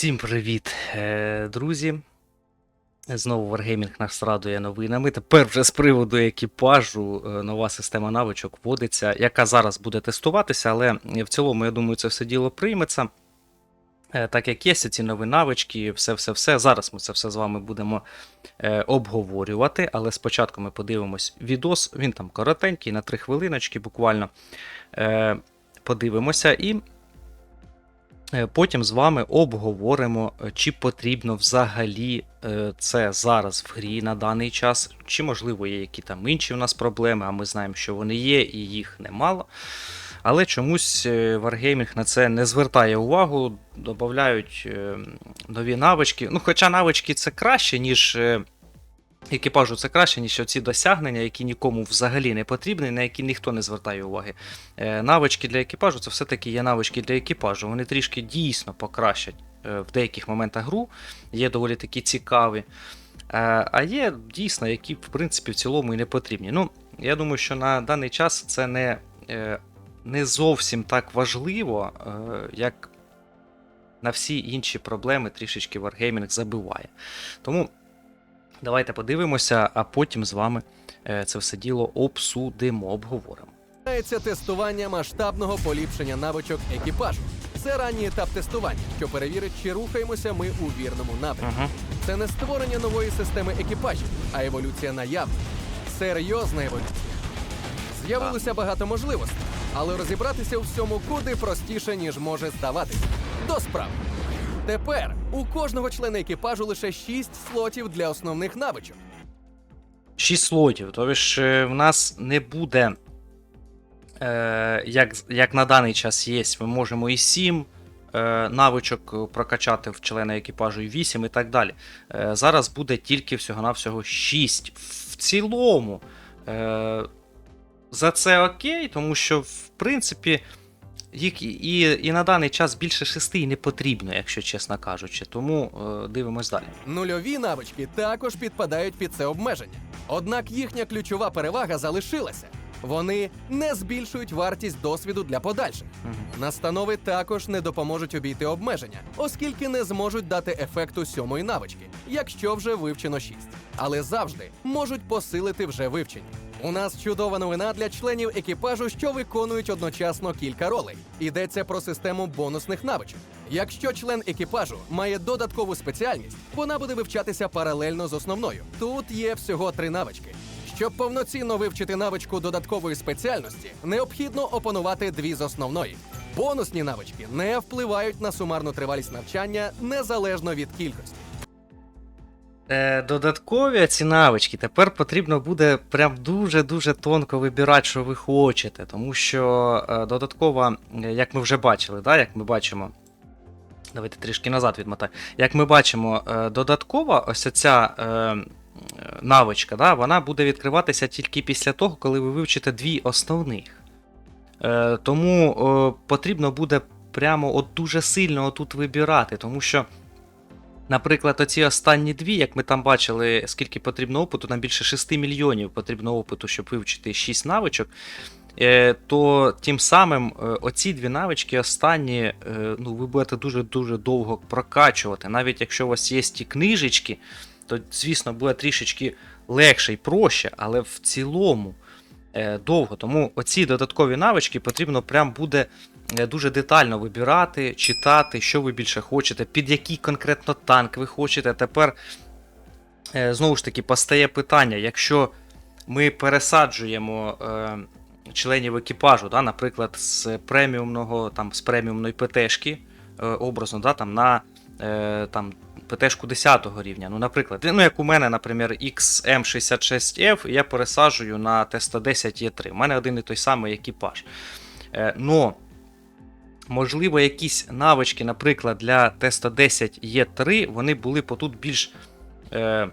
Всім привіт, е, друзі. Знову Wargaming нас радує новинами. Тепер вже з приводу екіпажу е, нова система навичок вводиться, яка зараз буде тестуватися, але в цілому, я думаю, це все діло прийметься. Е, Так як є ці нові навички, все-все-все. Зараз ми це все з вами будемо обговорювати, але спочатку ми подивимось відос. Він там коротенький, на 3 хвилиночки буквально. Подивимося і Потім з вами обговоримо, е, чи потрібно взагалі е, це зараз в грі на даний час, чи можливо є які там інші у нас проблеми, а ми знаємо, що вони є, і їх немало. Але чомусь е, Wargaming на це не звертає увагу, додають е, нові навички. Ну, хоча навички це краще, ніж. Екіпажу це краще, ніж оці досягнення, які нікому взагалі не потрібні, на які ніхто не звертає уваги. Е, навички для екіпажу це все-таки є навички для екіпажу. Вони трішки дійсно покращать е, в деяких моментах гру, є доволі такі цікаві. Е, а є дійсно, які, в принципі, в цілому і не потрібні. Ну, я думаю, що на даний час це не, не зовсім так важливо, як на всі інші проблеми трішечки Wargaming забиває. Тому давайте подивимося, а потім з вами е, це все діло обсудимо, обговоримо. Починається тестування масштабного поліпшення навичок екіпажу. Це ранній етап тестування, що перевірить, чи рухаємося ми у вірному напрямку. Угу. Це не створення нової системи екіпажів, а еволюція наявна. Серйозна еволюція. З'явилося багато можливостей, але розібратися у всьому куди простіше, ніж може здаватися. До справи. Тепер у кожного члена екіпажу лише 6 слотів для основних навичок. 6 слотів. Тобто е, в нас не буде, е, як, як на даний час є, ми можемо і 7 е, навичок прокачати в члена екіпажу, і 8 і так далі. Е, зараз буде тільки всього-навсього 6. В цілому. Е, за це окей, тому що, в принципі, їх і, і, на даний час більше 6 і не потрібно, якщо чесно кажучи. Тому е, дивимось далі. Нульові навички також підпадають під це обмеження. Однак їхня ключова перевага залишилася. Вони не збільшують вартість досвіду для подальших. Мгм. Настанови також не допоможуть обійти обмеження, оскільки не зможуть дати ефекту сьомої навички, якщо вже вивчено 6. Але завжди можуть посилити вже вивчені. У нас чудова новина для членів екіпажу, що виконують одночасно кілька ролей. Йдеться про систему бонусних навичок. Якщо член екіпажу має додаткову спеціальність, вона буде вивчатися паралельно з основною. Тут є всього три навички. Щоб повноцінно вивчити навичку додаткової спеціальності, необхідно опанувати дві з основної. Бонусні навички не впливають на сумарну тривалість навчання незалежно від кількості. Е, додаткові ці навички тепер потрібно буде прям дуже-дуже тонко вибирати, що ви хочете. Тому що е, додаткова, е, як ми вже бачили, да, як ми бачимо. Давайте трішки назад відмотаю. Як ми бачимо, додаткова ось ця навичка, да, вона буде відкриватися тільки після того, коли ви вивчите дві основних. Тому потрібно буде прямо от дуже сильно отут вибирати, тому що. Наприклад, оці останні дві, як ми там бачили, скільки потрібно опиту, нам більше 6 мільйонів потрібно опиту, щоб вивчити 6 навичок. Е, то тим самим е, оці дві навички останні, е, ну, ви будете дуже-дуже довго прокачувати. Навіть якщо у вас є ті книжечки, то, звісно, буде трішечки легше і проще, але в цілому довго. Тому оці додаткові навички потрібно прям буде дуже детально вибирати, читати, що ви більше хочете, під який конкретно танк ви хочете. Тепер е, знову ж таки постає питання, якщо ми пересаджуємо е, членів екіпажу, да, наприклад, з преміумного, там, з преміумної ПТшки, е, образно, да, там, на е, там, ПТшку 10 рівня. Ну, наприклад, ну, як у мене, наприклад, XM66F, я пересаджую на Т110 Е3. У мене один і той самий екіпаж. Е, но, можливо, якісь навички, наприклад, для Т110 Е3, вони були б тут більш е,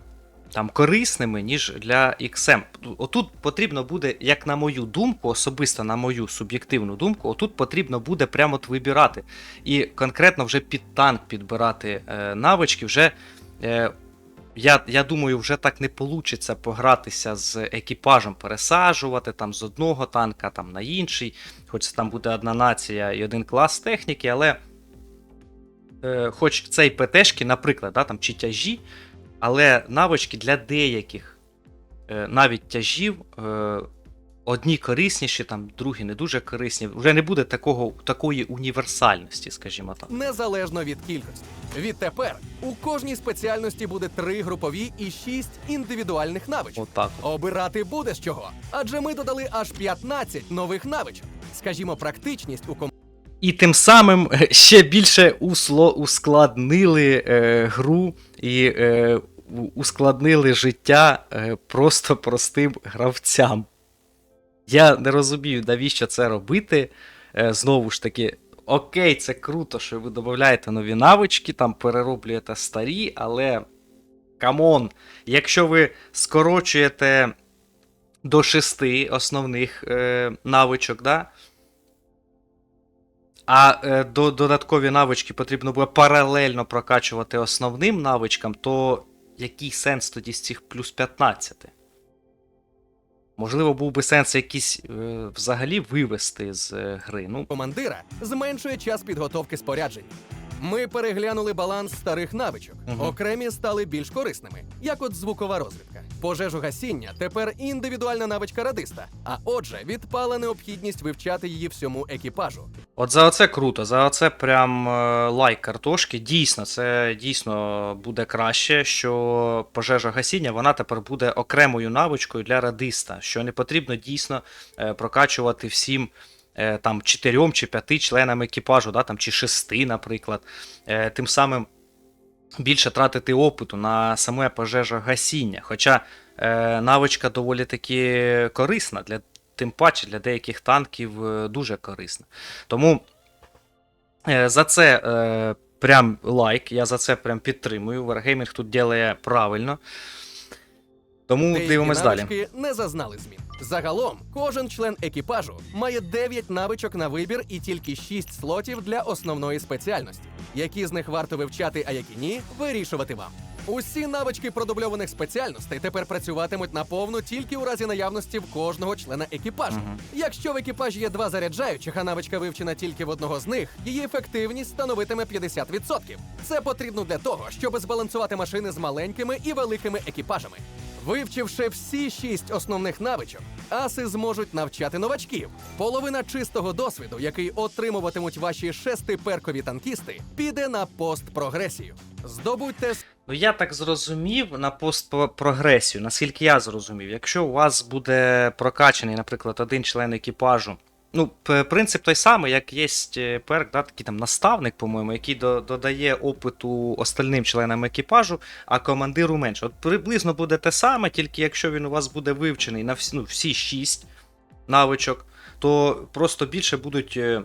там, корисними, ніж для XM. Отут потрібно буде, як на мою думку, особисто на мою суб'єктивну думку, отут потрібно буде прямо от вибирати. І конкретно вже під танк підбирати е, навички. Вже, е, я, я думаю, вже так не вийде погратися з екіпажем, пересаджувати там з одного танка там, на інший. Хоч це там буде одна нація і один клас техніки, але е, хоч цей ПТшки, наприклад, да, там, чи тяжі, але навички для деяких е, навіть тяжів. Е, Одні корисніші, там, другі не дуже корисні. Вже не буде такого, такої універсальності, скажімо так. незалежно від кількості. Відтепер у кожній спеціальності буде три групові і шість індивідуальних навичок. Отак. от. Обирати буде з чого. Адже ми додали аж 15 нових навичок. Скажімо, практичність у ком... І тим самим е, ще більше усло, ускладнили е, гру і е, ускладнили життя е, просто простим гравцям. Я не розумію, навіщо це робити. Е, знову ж таки, окей, це круто, що ви додаєте нові навички, там перероблюєте старі, але камон, якщо ви скорочуєте до шести основних е, навичок, да? а е, до, додаткові навички потрібно буде паралельно прокачувати основним навичкам, то який сенс тоді з цих плюс 15? Можливо, був би сенс якісь е, взагалі вивести з е, гри. Ну, командира зменшує час підготовки споряджень. Ми переглянули баланс старих навичок. Мгм. Окремі стали більш корисними, як от звукова розвідка. Пожежу гасіння тепер індивідуальна навичка радиста. А отже, відпала необхідність вивчати її всьому екіпажу. От за оце круто, за оце прям е, лайк картошки. Дійсно, це дійсно буде краще, що пожежа гасіння вона тепер буде окремою навичкою для радиста, що не потрібно дійсно е, прокачувати всім е, там чотирьом чи п'яти членам екіпажу, да, там, чи шести, наприклад. Тим самим більше тратити опиту на саме пожежогасіння. Хоча е, навичка доволі таки корисна, для, тим паче для деяких танків е, дуже корисна. Тому е, за це е, прям лайк, я за це прям підтримую. Wargaming тут ділає правильно. Тому Деякі дивимось далі. навички не зазнали змін. Загалом, кожен член екіпажу має 9 навичок на вибір і тільки 6 слотів для основної спеціальності. Які з них варто вивчати, а які ні, вирішувати вам. Усі навички продубльованих спеціальностей тепер працюватимуть наповну тільки у разі наявності в кожного члена екіпажу. Якщо в екіпажі є два заряджаючих, а навичка вивчена тільки в одного з них, її ефективність становитиме 50%. Це потрібно для того, щоб збалансувати машини з маленькими і великими екіпажами. Вивчивши всі шість основних навичок, аси зможуть навчати новачків. Половина чистого досвіду, який отримуватимуть ваші шестиперкові танкісти, піде на постпрогресію. Здобудьте Ну, я так зрозумів на постпрогресію, наскільки я зрозумів, якщо у вас буде прокачаний, наприклад, один член екіпажу. Ну, принцип той самий, як є е, перк, да, такий там наставник, по-моєму, який до- додає опиту остальним членам екіпажу, а командиру менше. От приблизно буде те саме, тільки якщо він у вас буде вивчений на всі, ну, всі 6 навичок, то просто більше будуть е,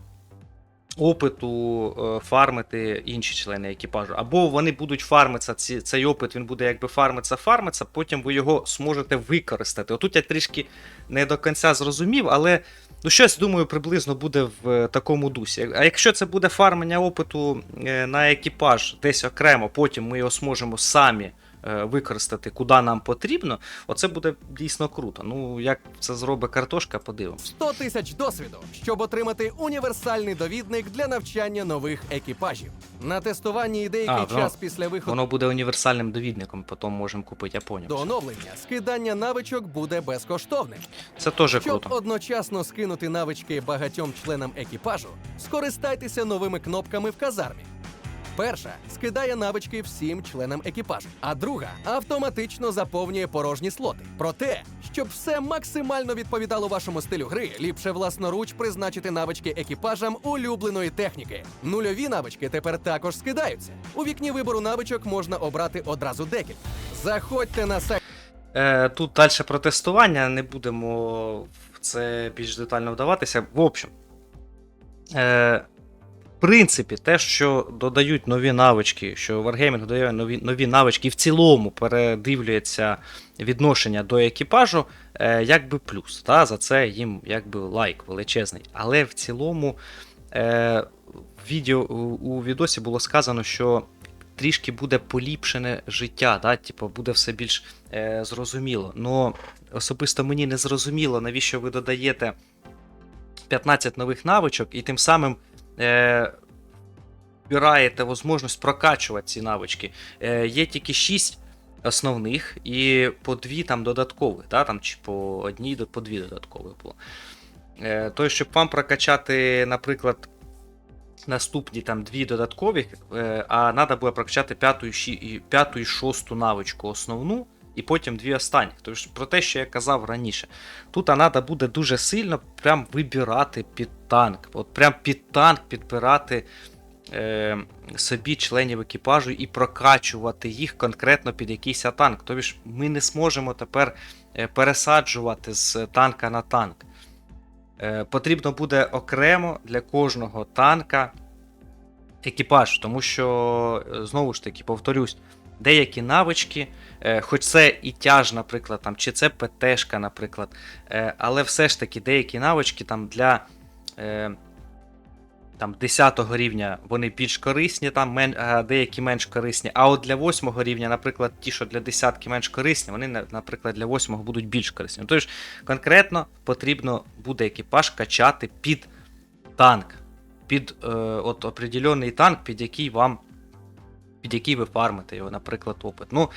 опиту е, фармити інші члени екіпажу. Або вони будуть фармитися, ці, цей опит він буде якби фармитися, фармитися, потім ви його зможете використати. Отут я трішки не до кінця зрозумів, але ну щось думаю, приблизно буде в е, такому дусі. А якщо це буде фармення опиту е, на екіпаж десь окремо, потім ми його зможемо самі. Е, Використати куди нам потрібно, оце буде дійсно круто. Ну, як це зробить картошка, подивимось. 100 тисяч досвіду, щоб отримати універсальний довідник для навчання нових екіпажів. На тестуванні і деякий А, воно- час після виходу Воно буде універсальним довідником, потім можемо купити, я поняв. до оновлення скидання навичок буде безкоштовним. Це теж Щоб круто. одночасно скинути навички багатьом членам екіпажу, скористайтеся новими кнопками в казармі. Перша скидає навички всім членам екіпажу, а друга автоматично заповнює порожні слоти. Проте, щоб все максимально відповідало вашому стилю гри, ліпше власноруч призначити навички екіпажам улюбленої техніки. Нульові навички тепер також скидаються. У вікні вибору навичок можна обрати одразу декілька. Заходьте на сайт. Е, тут далі про тестування, не будемо в це більш детально вдаватися. В общем, е, принципі, те, що додають нові навички, що Wargaming додає нові, нові навички і в цілому передивлюється відношення до екіпажу, е, якби плюс. Та? За це їм якби лайк величезний. Але в цілому е, відео, у, відосі було сказано, що трішки буде поліпшене життя, да? типу, буде все більш е, зрозуміло. Но особисто мені не зрозуміло, навіщо ви додаєте 15 нових навичок, і тим самим е, вбираєте можливість прокачувати ці навички. Е, є тільки 6 основних і по дві там додаткових, да, там, чи по одній, по дві додаткових було. Е, то, щоб вам прокачати, наприклад, наступні там дві додаткові, е, а треба буде прокачати п'яту і шосту навичку основну, і потім дві останні. Тобто про те, що я казав раніше. Тут треба буде дуже сильно прям вибирати під танк. От прям під танк підбирати е, собі членів екіпажу і прокачувати їх конкретно під якийсь танк. Тобто ми не зможемо тепер е, пересаджувати з танка на танк. Е, потрібно буде окремо для кожного танка екіпаж, тому що, е, знову ж таки, повторюсь, деякі навички, хоч це і тяж, наприклад, там, чи це ПТшка, наприклад, е, але все ж таки деякі навички там для е, там, 10 рівня вони більш корисні, там мен, деякі менш корисні. А от для 8 рівня, наприклад, ті, що для десятки менш корисні, вони, наприклад, для 8 будуть більш корисні. Тож конкретно потрібно буде екіпаж качати під танк, під е, от определений танк, під який вам під який ви фармите його, наприклад, опит. Ну,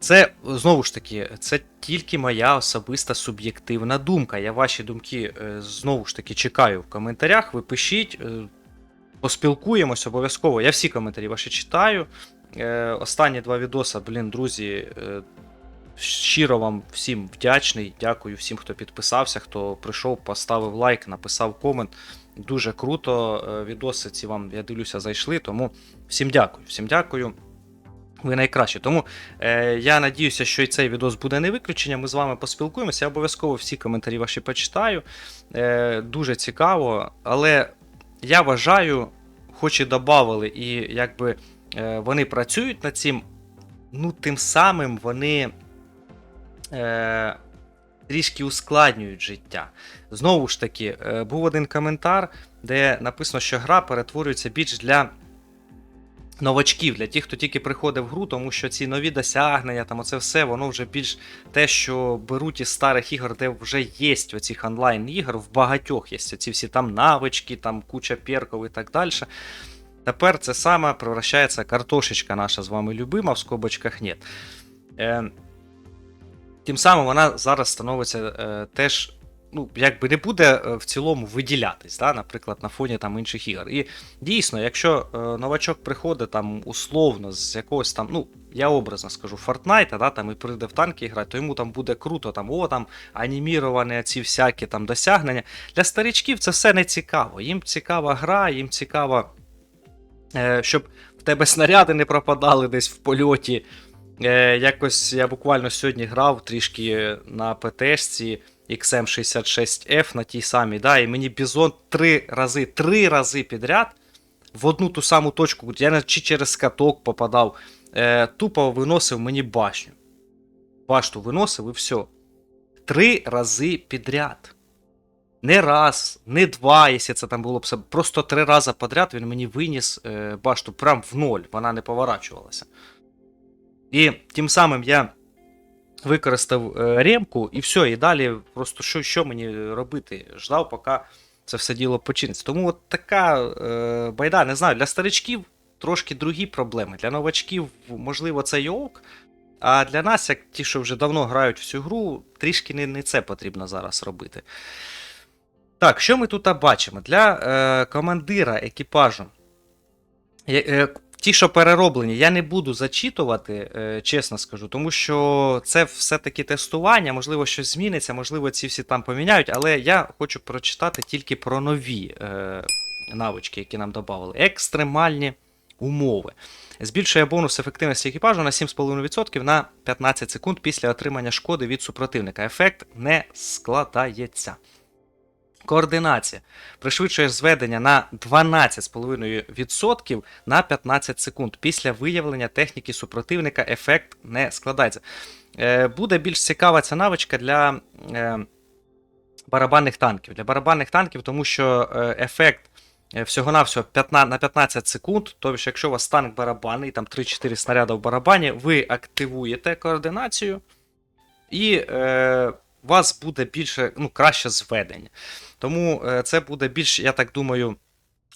це знову ж таки, це тільки моя особиста суб'єктивна думка. Я ваші думки е, знову ж таки чекаю в коментарях. Ви пишіть, е, поспілкуємось обов'язково. Я всі коментарі ваші читаю. Е, Останні два відоси, блін, друзі. Щиро вам всім вдячний. Дякую всім, хто підписався, хто прийшов, поставив лайк, написав комент. Дуже круто. Відоси ці вам, я дивлюся, зайшли. Тому всім дякую. Всім дякую. Ви найкращі. Тому е, я надіюся, що і цей відос буде не виключенням. Ми з вами поспілкуємося. Я обов'язково всі коментарі ваші почитаю. Е, дуже цікаво. Але я вважаю, хоч і додавали, і якби е, вони працюють над цим, ну, тим самим вони е, трішки ускладнюють життя. Знову ж таки, е, був один коментар, де написано, що гра перетворюється більш для новачків, для тих, хто тільки приходить в гру, тому що ці нові досягнення, там оце все, воно вже більш те, що беруть із старих ігор, де вже є оцих онлайн-ігор, в багатьох є ці всі там навички, там куча перків і так далі. Тепер це саме превращається картошечка наша з вами любима, в скобочках нет. Е, тим самим вона зараз становиться е, теж. Ну, якби не буде е, в цілому виділятись, да, наприклад, на фоні там інших ігор. І дійсно, якщо е, новачок приходить там условно з якогось там, ну, я образно скажу, Фортнайта, да, там і прийде в танки грати, то йому там буде круто, там, о, там аніміровані ці всякі там досягнення. Для старичків це все не цікаво. Їм цікава гра, їм цікаво, е, щоб в тебе снаряди не пропадали десь в польоті. Якось я буквально сьогодні грав трішки на ПТшці XM66F на тій самій, да, і мені Бізон три рази, три рази підряд в одну ту саму точку, я чи через каток попадав, е, тупо виносив мені башню. Башту виносив і все. Три рази підряд. Не раз, не два, якщо це там було б. Просто три рази подряд він мені виніс е, башту прям в ноль, вона не поворачувалася. І тим самим я використав е, ремку, і все, і далі просто що, що мені робити? Ждав, поки це все діло починиться. Тому от така е, байда, не знаю, для старичків трошки другі проблеми. Для новачків, можливо, це й ок. А для нас, як ті, що вже давно грають в цю гру, трішки не, не це потрібно зараз робити. Так, що ми тут бачимо? Для е, командира екіпажу. Е, е, ті, що перероблені, я не буду зачитувати, е, чесно скажу, тому що це все-таки тестування, можливо, щось зміниться, можливо, ці всі там поміняють, але я хочу прочитати тільки про нові е, навички, які нам додали. Екстремальні умови. Збільшує бонус ефективності екіпажу на 7,5% на 15 секунд після отримання шкоди від супротивника. Ефект не складається. Координація пришвидшує зведення на 12,5% на 15 секунд. Після виявлення техніки супротивника ефект не складається. Е, буде більш цікава ця навичка для е, барабанних танків. Для барабанних танків, тому що е, ефект всього-навсього 15, на 15 секунд. Тобто, якщо у вас танк барабанний, там 3-4 снаряди в барабані, ви активуєте координацію, і у вас буде більше, ну, краще зведення. Тому е, це буде більш, я так думаю,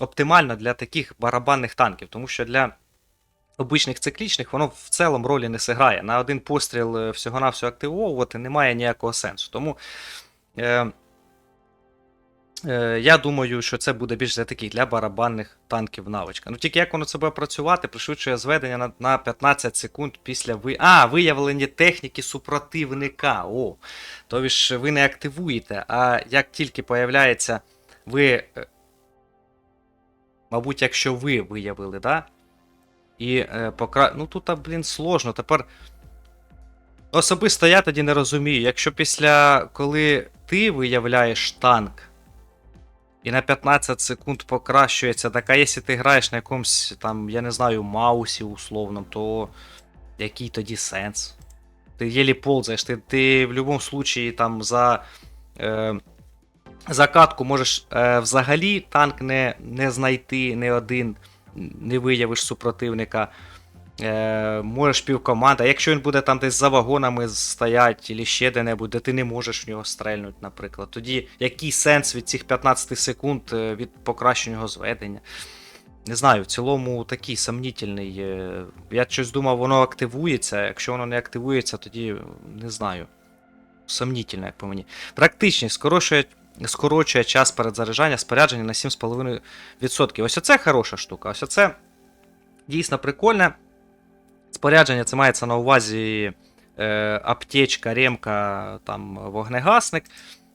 оптимально для таких барабанних танків, тому що для обичних циклічних воно в цілому ролі не сиграє. На один постріл е, всього-навсього активовувати немає ніякого сенсу. Тому е, я думаю, що це буде більш для таких для барабанних танків навичка. Ну тільки як воно це буде працювати, пришвидшує зведення на, на 15 секунд після ви... а, виявлення техніки супротивника. О, то ж ви не активуєте, а як тільки появляється ви. е, Мабуть, якщо ви виявили, да? І е, покра... Ну тут, а, блін, сложно. Тепер. Особисто я тоді не розумію. Якщо після коли ти виявляєш танк, і на 15 секунд покращується, так а якщо ти граєш на якомусь там, я не знаю, маусі условному, то який тоді сенс? Ти єлі ползаєш, ти, ти в будь-якому случаї там за. Е, за катку можеш е, взагалі танк не, не знайти не один, не виявиш супротивника. Е, можеш півкоманда. Якщо він буде там десь за вагонами стоять, або ще де-небудь, де ти не можеш в нього стрельнути, наприклад. Тоді який сенс від цих 15 секунд е, від покращеного зведення? Не знаю, в цілому такий сомнітельний. е, Я щось думав, воно активується. Якщо воно не активується, тоді не знаю. Сомнітельно, як по мені. Практичність скорочує, скорочує час перезаряджання спорядження на 7,5%. Ось оце хороша штука. Ось оце дійсно прикольне. Спорядження це мається на увазі е, аптечка, ремка, там, вогнегасник.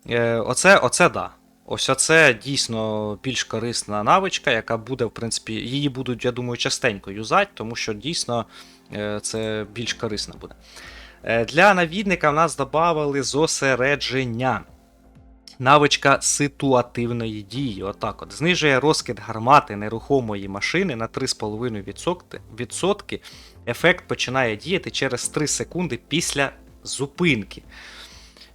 Е, оце, оце да. Ось оце дійсно більш корисна навичка, яка буде, в принципі, її будуть, я думаю, частенько юзати, тому що дійсно е, це більш корисно буде. Е, Для навідника в нас додали зосередження. Навичка ситуативної дії. Отак от. Знижує розкид гармати нерухомої машини на 3,5%. Ефект починає діяти через 3 секунди після зупинки.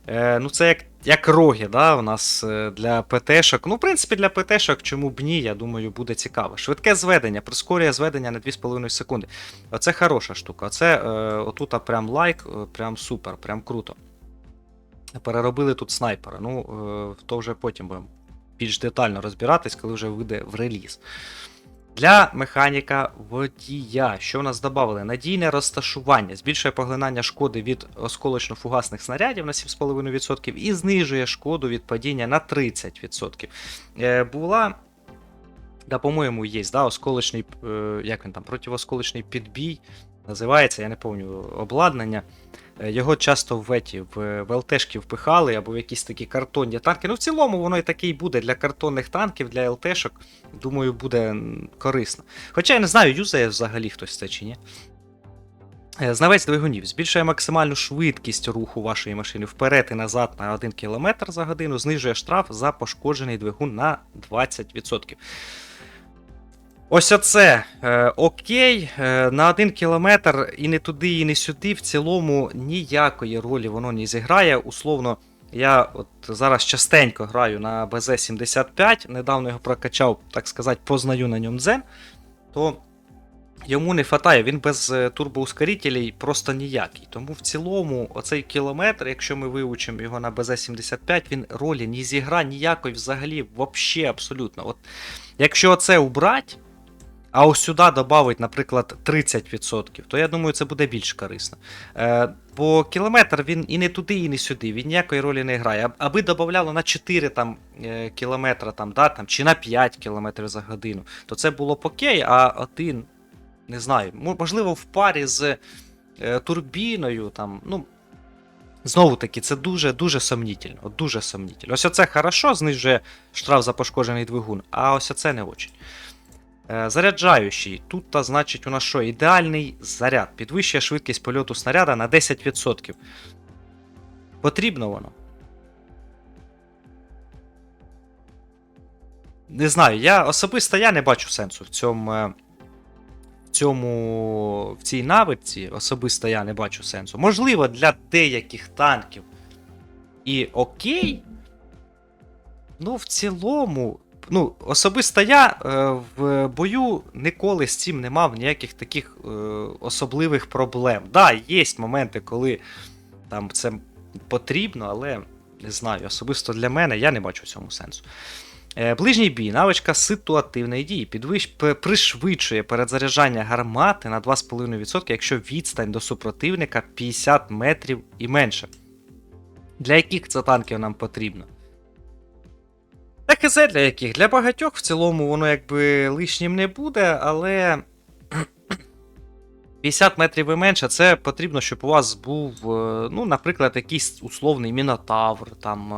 Е, ну, це як, як роги, да, у нас е, для ПТшок. Ну, в принципі, для ПТшок, чому б ні, я думаю, буде цікаво. Швидке зведення, прискорює зведення на 2,5 секунди. Оце хороша штука. Оце е, отут прям лайк, е, прям супер, прям круто. Переробили тут снайпера. Ну, е, то вже потім будемо більш детально розбиратись, коли вже вийде в реліз. Для механіка водія, що в нас додали? Надійне розташування, збільшує поглинання шкоди від осколочно-фугасних снарядів на 7,5% і знижує шкоду від падіння на 30%. Е, була, да, по-моєму, є, да, осколочний, е, як він там, противосколочний підбій. Називається, я не пам'ятаю, обладнання. Е, Його часто в еті, в, ЛТшки впихали або в якісь такі картонні танки. Ну, в цілому, воно і таке буде для картонних танків, для ЛТшок. Думаю, буде корисно. Хоча я не знаю, юзає взагалі хтось це чи ні. Е, Знавець двигунів збільшує максимальну швидкість руху вашої машини вперед і назад на 1 км за годину, знижує штраф за пошкоджений двигун на 20%. Ось оце е, окей. Е, на 1 кілометр і не туди, і не сюди. В цілому ніякої ролі воно не зіграє. Условно, я от зараз частенько граю на БЗ-75, недавно його прокачав, так сказати, познаю на ньому дзен. То йому не хватає, він без е, турбоускорителей просто ніякий. Тому в цілому, оцей кілометр, якщо ми вивчимо його на БЗ-75, він ролі ні зігра ніякої взагалі, взагалі абсолютно. От, якщо це убрати, а ось сюди додати, наприклад, 30%, то я думаю, це буде більш корисно. Е, бо кілометр він і не туди, і не сюди, він ніякої ролі не грає. Аби додавало на 4 там, е, кілометра там, да, там, чи на 5 кілометрів за годину, то це було б окей, а один, не знаю, можливо, в парі з е, турбіною, там, ну. Знову таки, це дуже-дуже сомнітельно. Дуже сомнітельно. Ось оце хорошо, знижує штраф за пошкоджений двигун, а ось оце не очень. Е, Заряджаючий. Тут, та, значить, у нас що? Ідеальний заряд. Підвищує швидкість польоту снаряда на 10%. Потрібно воно. Не знаю, я особисто я не бачу сенсу в цьому. е, В цьому в цій навичці особисто я не бачу сенсу. Можливо, для деяких танків і окей. Ну, в цілому, ну, особисто я е, в бою ніколи з цим не мав ніяких таких е, особливих проблем. Да, є моменти, коли там це потрібно, але не знаю, особисто для мене я не бачу в цьому сенсу. Е, Ближній бій, навичка ситуативної дії, підвищ, пришвидшує перезаряджання гармати на 2,5%, якщо відстань до супротивника 50 метрів і менше. Для яких це танків нам потрібно? Хз для яких? Для багатьох в цілому воно якби лишнім не буде, але 50 метрів і менше, це потрібно, щоб у вас був, е, ну, наприклад, якийсь условний мінотавр, там,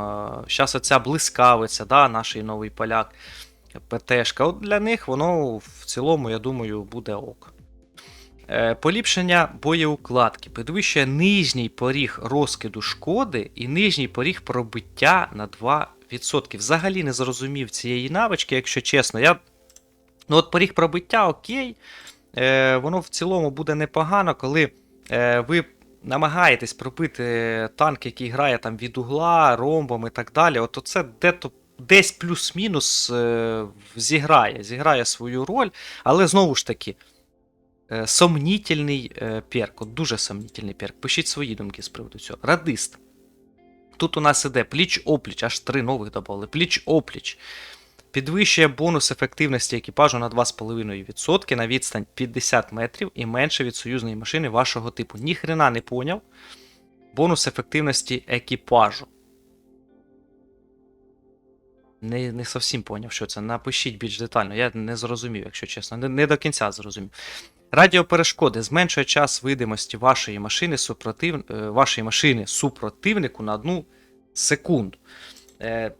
зараз оця блискавиця, да, наш новий поляк, ПТшка. От для них воно в цілому, я думаю, буде ок. Е, Поліпшення боєукладки підвищує нижній поріг розкиду шкоди і нижній поріг пробиття на 2%. Взагалі не зрозумів цієї навички, якщо чесно. Я... Ну, от поріг пробиття окей. Е, воно в цілому буде непогано, коли е, ви намагаєтесь пробити танк, який грає там від угла, ромбом і так далі. От це де-то десь плюс-мінус е, зіграє, зіграє свою роль, але знову ж таки. е, Сомнітельний е, перк, от дуже сомнітельний перк. Пишіть свої думки з приводу цього. Радист. Тут у нас іде пліч-опліч, аж три нових додали. Пліч-опліч. Підвищує бонус ефективності екіпажу на 2,5% на відстань 50 метрів і менше від союзної машини вашого типу. Ніхрена не поняв. Бонус ефективності екіпажу. Не, не зовсім поняв, що це. Напишіть більш детально. Я не зрозумів, якщо чесно. Не, не до кінця зрозумів. Радіоперешкоди зменшує час видимості вашої машини, супротив... е, вашої машини супротивнику на одну секунду. Е,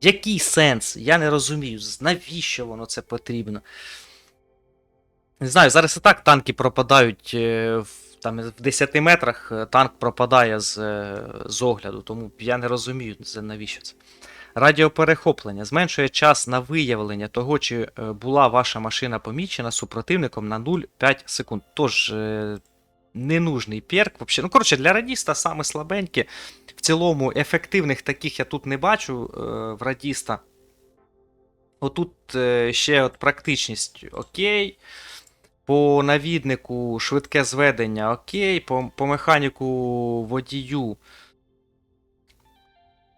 який сенс? Я не розумію, навіщо воно це потрібно. Не знаю, зараз і так танки пропадають е, в, там, в 10 метрах, е, танк пропадає з, з огляду, тому я не розумію, навіщо це. Радіоперехоплення зменшує час на виявлення того, чи е, була ваша машина помічена супротивником на 0,5 секунд. Тож, е, ненужний перк. Вообще. Ну, коротше, для радіста саме слабеньке. В цілому, ефективних таких я тут не бачу е, в радіста. Отут ще от практичність окей. По навіднику швидке зведення окей. По, по механіку водію.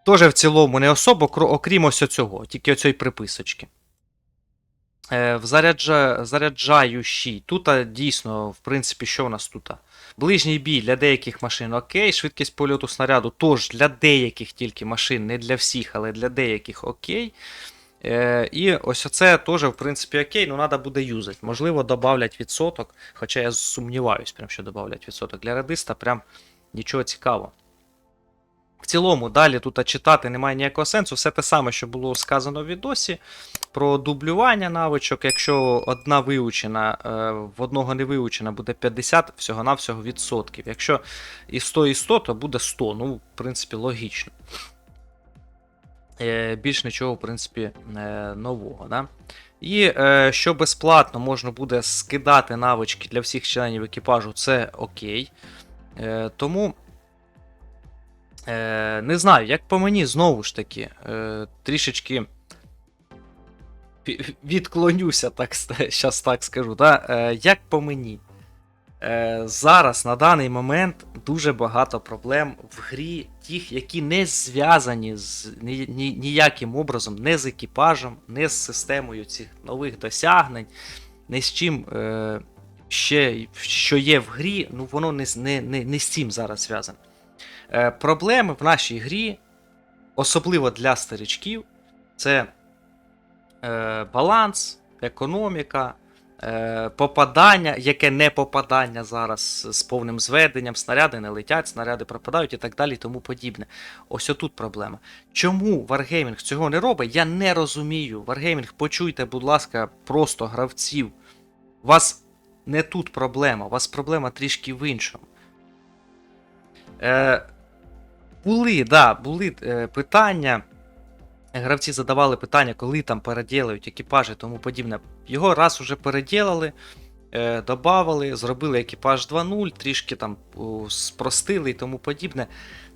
Теж в цілому не особо, окрім ось цього, тільки оцієї приписочки. Е, в заряджа, заряджаючий. Тут дійсно, в принципі, що у нас тут? Ближній бій для деяких машин окей. Швидкість польоту снаряду теж для деяких тільки машин, не для всіх, але для деяких окей. Е, і ось оце теж, в принципі, окей, ну треба буде юзати. Можливо, додавлять відсоток, хоча я сумніваюсь, прям, що додавлять відсоток. Для радиста прям нічого цікавого. В цілому, далі тут читати немає ніякого сенсу. Все те саме, що було сказано в відосі про дублювання навичок. Якщо одна вивчена, е, в одного не вивчена, буде 50 всього-навсього відсотків. Якщо і 100, і 100, то буде 100. Ну, в принципі, логічно. Е, Більш нічого, в принципі, е, нового. Да? І що безплатно можна буде скидати навички для всіх членів екіпажу, це окей. Тому. Е, не знаю, як по мені, знову ж таки, е, трішечки відклонюся, так зараз так скажу. Да? Е, як по мені, е, зараз на даний момент дуже багато проблем в грі, тих, які не зв'язані з ні, ні, ніяким образом, не з екіпажем, не з системою цих нових досягнень, не з чим. Е, Ще, що є в грі, ну воно не, не, не, не з цим зараз зв'язане. Е, проблеми в нашій грі, особливо для старичків, це е, баланс, економіка, е, попадання, яке не попадання зараз з повним зведенням, снаряди не летять, снаряди пропадають і так далі, тому подібне. Ось отут проблема. Чому Wargaming цього не робить, я не розумію. Wargaming, почуйте, будь ласка, просто гравців. У вас не тут проблема, у вас проблема трішки в іншому. Були, да, були е, питання. Гравці задавали питання, коли там переділають екіпажі і тому подібне. Його раз уже переділили, е, додавали, зробили екіпаж 2.0, трішки там спростили і тому подібне.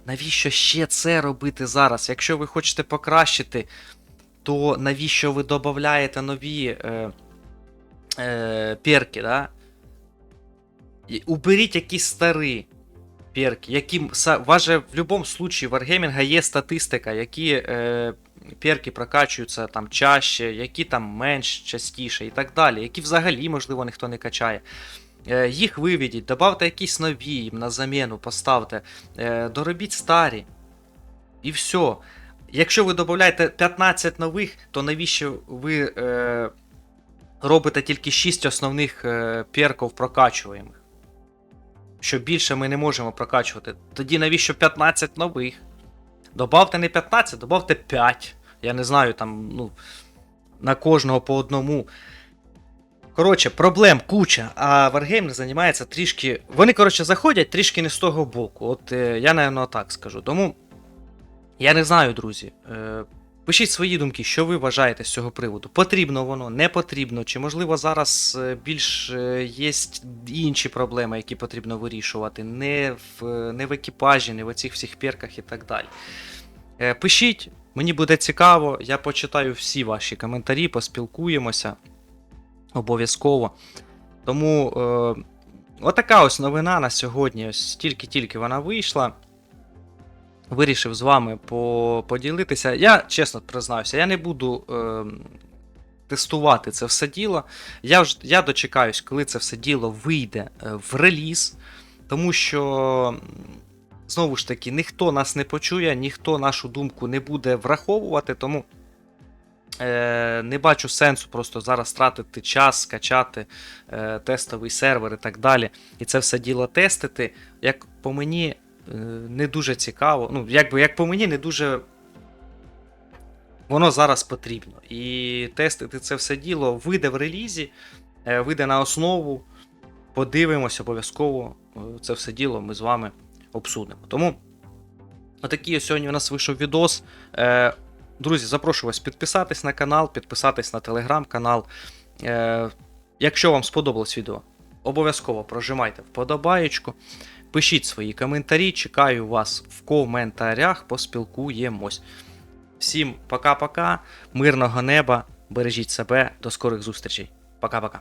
Навіщо ще це робити зараз? Якщо ви хочете покращити, то навіщо ви додаєте нові е, е, перки? Да? Уберіть якісь старі перки, які вас в будь-якому случаї в Wargaming є статистика, які е, перки прокачуються там чаще, які там менш частіше і так далі, які взагалі, можливо, ніхто не качає. Е, Їх виведіть, додавте якісь нові їм на заміну, поставте, е, доробіть старі. І все. Якщо ви додаєте 15 нових, то навіщо ви е, робите тільки 6 основних е, перків прокачуємих? Що більше ми не можемо прокачувати. Тоді навіщо 15 нових? Добавте не 15, добавте 5. Я не знаю, там, ну, на кожного по одному. Коротше, проблем куча, а Wargaming займається трішки. Вони, коротше, заходять трішки не з того боку. От е, я, напевно, так скажу. Тому я не знаю, друзі. Е, пишіть свої думки, що ви вважаєте з цього приводу. Потрібно воно, не потрібно, чи можливо зараз е, більш е, є інші проблеми, які потрібно вирішувати, не в, не в екіпажі, не в оцих всіх перках і так далі. Е, пишіть, мені буде цікаво, я почитаю всі ваші коментарі, поспілкуємося обов'язково. Тому е, отака ось новина на сьогодні. Ось тільки-тільки вона вийшла. Вирішив з вами по- поділитися. Я чесно признаюся, я не буду е, тестувати це все діло. Я, ж, я дочекаюсь, коли це все діло вийде е, в реліз, тому що. Знову ж таки, ніхто нас не почує, ніхто нашу думку не буде враховувати, тому е, не бачу сенсу просто зараз тратити час, скачати е, тестовий сервер і так далі. І це все діло тестити. Як по мені, не дуже цікаво. Ну, якби як по мені, не дуже. Воно зараз потрібно. І тестити це все діло вийде в релізі, е, вийде на основу. Подивимось обов'язково е, це все діло ми з вами обсудимо. Тому отакий ось сьогодні у нас вийшов відос. Е, Друзі, запрошую вас підписатись на канал, підписатись на телеграм-канал. Е, якщо вам сподобалось відео, обов'язково прожимайте вподобаєчку. Пишіть свої коментарі, чекаю вас в коментарях, поспілкуємось. Всім пока-пока, мирного неба, бережіть себе, до скорих зустрічей. Пока-пока.